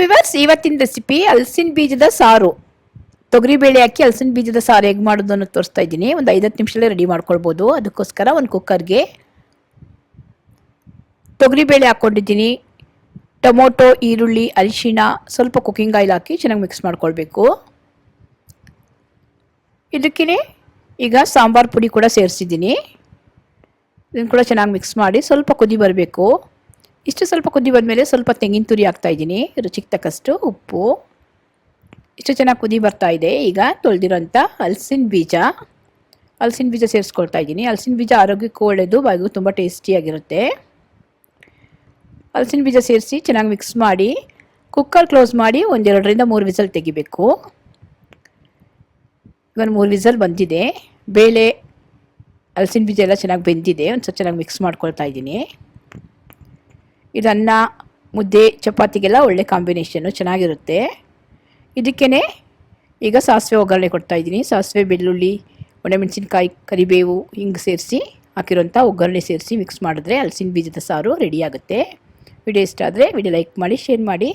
Viewers ಇವತ್ತಿನ recipe ಹಲಸಿನ ಬೀಜದ ಸಾರು. ತೊಗರಿಬೇಳೆ ಹಾಕಿ ಹಲಸಿನ ಬೀಜದ ಸಾರು ಹೇಗೆ ಮಾಡೋದು ಅನ್ನೋದು ತೋರಿಸ್ತಾ ಇದ್ದೀನಿ. ಒಂದು ಐದತ್ತು ನಿಮಿಷದಲ್ಲೇ ರೆಡಿ ಮಾಡ್ಕೊಳ್ಬೋದು. ಅದಕ್ಕೋಸ್ಕರ ಒಂದು ಕುಕ್ಕರ್ಗೆ ತೊಗರಿಬೇಳೆ ಹಾಕ್ಕೊಂಡಿದ್ದೀನಿ. ಟೊಮೊಟೊ, ಈರುಳ್ಳಿ, ಅರಿಶಿಣ ಸ್ವಲ್ಪ ಕುಕ್ಕಿಂಗ್ ಆಯಿಲ್ ಹಾಕಿ ಚೆನ್ನಾಗಿ ಮಿಕ್ಸ್ ಮಾಡ್ಕೊಳ್ಬೇಕು. ಇದಕ್ಕೇ ಈಗ ಸಾಂಬಾರು ಪುಡಿ ಕೂಡ ಸೇರಿಸಿದ್ದೀನಿ. ಇದನ್ನು ಕೂಡ ಚೆನ್ನಾಗಿ ಮಿಕ್ಸ್ ಮಾಡಿ ಸ್ವಲ್ಪ ಕುದಿ ಬರಬೇಕು. ಇಷ್ಟು ಸ್ವಲ್ಪ ಕುದಿ ಬಂದಮೇಲೆ ಸ್ವಲ್ಪ ತೆಂಗಿನ ತುರಿ ಹಾಕ್ತಾ ಇದ್ದೀನಿ. ರುಚಿಗೆ ತಕ್ಕಷ್ಟು ಉಪ್ಪು. ಇಷ್ಟು ಚೆನ್ನಾಗಿ ಕುದಿ ಬರ್ತಾ ಇದೆ. ಈಗ ತೊಳೆದಿರೋಂಥ ಹಲಸಿನ ಬೀಜ. ಹಲಸಿನ ಬೀಜ ಸೇರಿಸ್ಕೊಳ್ತಾ ಇದ್ದೀನಿ. ಹಲಸಿನ ಬೀಜ ಆರೋಗ್ಯಕ್ಕೆ ಒಳ್ಳೆಯದು ಬಾಯಿಗೂ ತುಂಬ ಟೇಸ್ಟಿಯಾಗಿರುತ್ತೆ ಹಲಸಿನ ಬೀಜ ಸೇರಿಸಿ ಚೆನ್ನಾಗಿ ಮಿಕ್ಸ್ ಮಾಡಿ, ಕುಕ್ಕರ್ ಕ್ಲೋಸ್ ಮಾಡಿ ಒಂದೆರಡರಿಂದ ಮೂರು ವಿಸಲ್ ತೆಗಿಬೇಕು. ಒಂದು ಮೂರು ವಿಸಲ್ ಬಂದಿದೆ. ಬೇಳೆ, ಹಲಸಿನ ಬೀಜ ಎಲ್ಲ ಚೆನ್ನಾಗಿ ಬೆಂದಿದೆ. ಒಂದು ಸ್ವಲ್ಪ ಚೆನ್ನಾಗಿ ಮಿಕ್ಸ್ ಮಾಡ್ಕೊಳ್ತಾ ಇದ್ದೀನಿ. ಇದನ್ನು ಮುದ್ದೆ, ಚಪಾತಿಗೆಲ್ಲ ಒಳ್ಳೆ ಕಾಂಬಿನೇಷನ್ನು ಚೆನ್ನಾಗಿರುತ್ತೆ. ಇದಕ್ಕೇ ಈಗ ಸಾಸಿವೆ ಒಗ್ಗರಣೆ ಕೊಡ್ತಾ ಇದ್ದೀನಿ. ಸಾಸಿವೆ, ಬೆಳ್ಳುಳ್ಳಿ, ಒಣಮೆಣಸಿನ್ಕಾಯಿ, ಕರಿಬೇವು ಹಿಂಗೆ ಸೇರಿಸಿ ಹಾಕಿರೋಂಥ ಒಗ್ಗರಣೆ ಸೇರಿಸಿ ಮಿಕ್ಸ್ ಮಾಡಿದ್ರೆ ಹಲಸಿನ ಬೀಜದ ಸಾರು ರೆಡಿಯಾಗುತ್ತೆ ವಿಡಿಯೋ ಇಷ್ಟ ಆದರೆ ವಿಡಿಯೋ ಲೈಕ್ ಮಾಡಿ ಶೇರ್ ಮಾಡಿ.